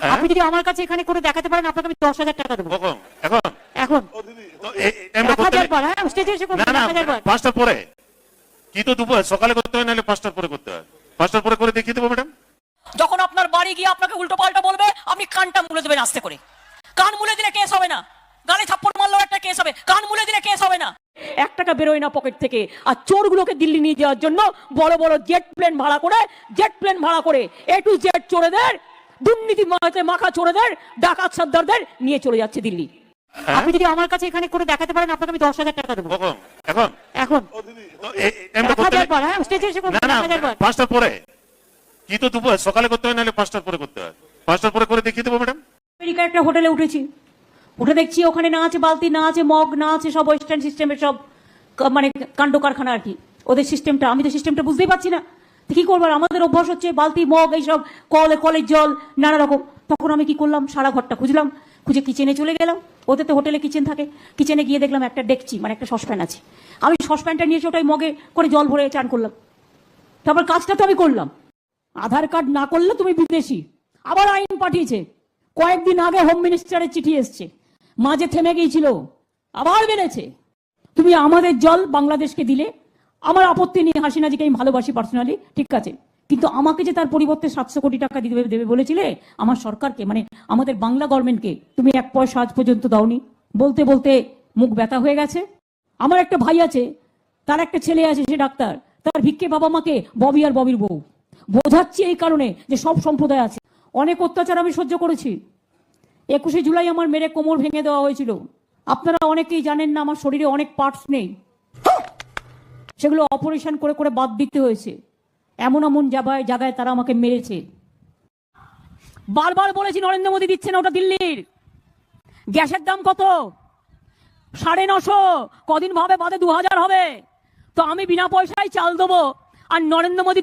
হ্যাঁ? আপনি যদি আমার কাছে এখানে করে দেখাতে পারেন আপনাকে আমি দশ হাজার টাকা দেবো। কখন এখন? এখন? হ্যাঁ পাঁচটার পরে। কি তো দুপুর সকালে করতে হয় নাহলে পাঁচটার পরে করতে হয়? পাঁচটার পরে করে দেখিয়ে দেবো ম্যাডাম। যখন আপনার বাড়ি গিয়ে আপনাকে উল্টো পাল্টা বলবে আপনি কানটা মুলে দেবেন আস্তে করে। কান মুলে দিলে কেস হবে না। গালে থাপ্পড় মারলেও একটা কেস হবে। কান মুলে দিলে কেস হবে না। এক টাকা বেরোয় না পকেট থেকে। আর চোরগুলোকে দিল্লি নিয়ে যাওয়ার জন্য বড় বড় জেট প্লেন ভাড়া করে জেট প্লেন ভাড়া করে। এ টু জেট চোরেদের দুর্নীতি মাথায় মাখা চোরেদের ডাকাত সর্দারদের নিয়ে চলে যাচ্ছে দিল্লি। হ্যাঁ? আপনি যদি আমার কাছে এখানে করে দেখাতে পারেন আপনাকে আমি দশ হাজার টাকা দেবো। এখন এখন? পাঁচটার পরে। কি তো দুপুর সকালে করতে হয় নাহলে পাঁচটার পরে করতে হয়? পাঁচটার পরে করে দেখিয়ে দেবো ম্যাডাম। আমেরিকার একটা হোটেলে উঠেছি। উঠে দেখছি ওখানে না আছে বালতি না আছে মগ না আছে সব ওয়েস্টার্ন সিস্টেমের সব মানে কাণ্ড কারখানা আর কি। ওদের সিস্টেমটা আমি তো সিস্টেমটা বুঝতেই পারছি না। কি করব আমাদের অভ্যাস হচ্ছে বালতি, মগ এইসব, কলে, কলের জল, নানা রকম। তখন আমি কি করলাম? সারা ঘরটা খুঁজলাম, খুঁজে কিচেনে চলে গেলাম। ওদের তো হোটেলে কিচেন থাকে। কিচেনে গিয়ে দেখলাম একটা ডেকচি মানে একটা সসপ্যান আছে। আমি সসপ্যানটা নিয়ে এসে ওটাই মগে করে জল ভরে চান করলাম। তারপর কাজটা তো আমি করলাম। আধার কার্ড না করলে তুমি বিদেশি। আবার আইন পাঠিয়েছে। কয়েকদিন আগে হোম মিনিস্টারের চিঠি এসছে। মাঝে থেমে গিয়েছিল। আবার বেড়েছে তুমি আমাদের জল বাংলাদেশকে দিলে আমার আপত্তি নেই হাসিনাজিকে আমি ভালোবাসি পার্সোনালি ঠিক আছে। কিন্তু আমাকে যে তার পরিবর্তে সাতশো কোটি টাকা দিতে দেবে বলেছিলে, আমার সরকারকে মানে আমাদের বাংলা গভর্নমেন্টকে তুমি এক পয়সা আজ পর্যন্ত দাওনি। বলতে বলতে মুখ ব্যথা হয়ে গেছে। আমার একটা ভাই আছে, তার একটা ছেলে আছে, সে ডাক্তার। তার ভিক্ষে বাবা মাকে ববি আর ববির বউ। বোঝাচ্ছি এই কারণে যে সব সম্প্রদায় আছে। অনেক অত্যাচার আমি সহ্য করেছি। একুশে জুলাই আমার মেরে কোমর ভেঙে দেওয়া হয়েছিল। আপনারা অনেকেই জানেন না, আমার শরীরে অনেক পার্টস নেই। সেগুলো অপারেশন করে করে বাদ দিতে হয়েছে। এমন এমন জায়গায় জায়গায় তারা আমাকে মেরেছে। বারবার বলেছি, নরেন্দ্র মোদী দিচ্ছে না ওটা দিল্লির। গ্যাসের দাম কত? সাড়ে নশো। কদিন ভাবে বাদে দু হাজার হবে। তো আমি বিনা পয়সায় চাল দেবো। আর নরেন্দ্র মোদী